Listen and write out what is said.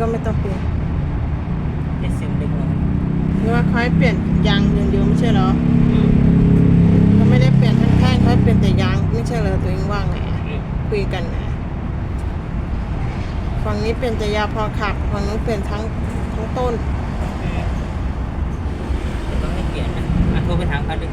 ก็ไม่ต้องเปลี่ยนได้เสียงเด็กน้อยหรือว่าเขาให้เปลี่ยนยางอย่างเดียวไม่ใช่เหรอเขาไม่ได้เปลี่ยนทั้งแท่งเขาให้เปลี่ยนแต่ยางไม่ใช่เหรอตัวเองว่าไงอะคุยกันนะฝั่งนี้เปลี่ยนแต่ยาพอขับฝั่งนู้นเปลี่ยนทั้งทั้งต้นเดี๋ต้องให้เปลี่ยนนะอะโทรไปถามเขาดิ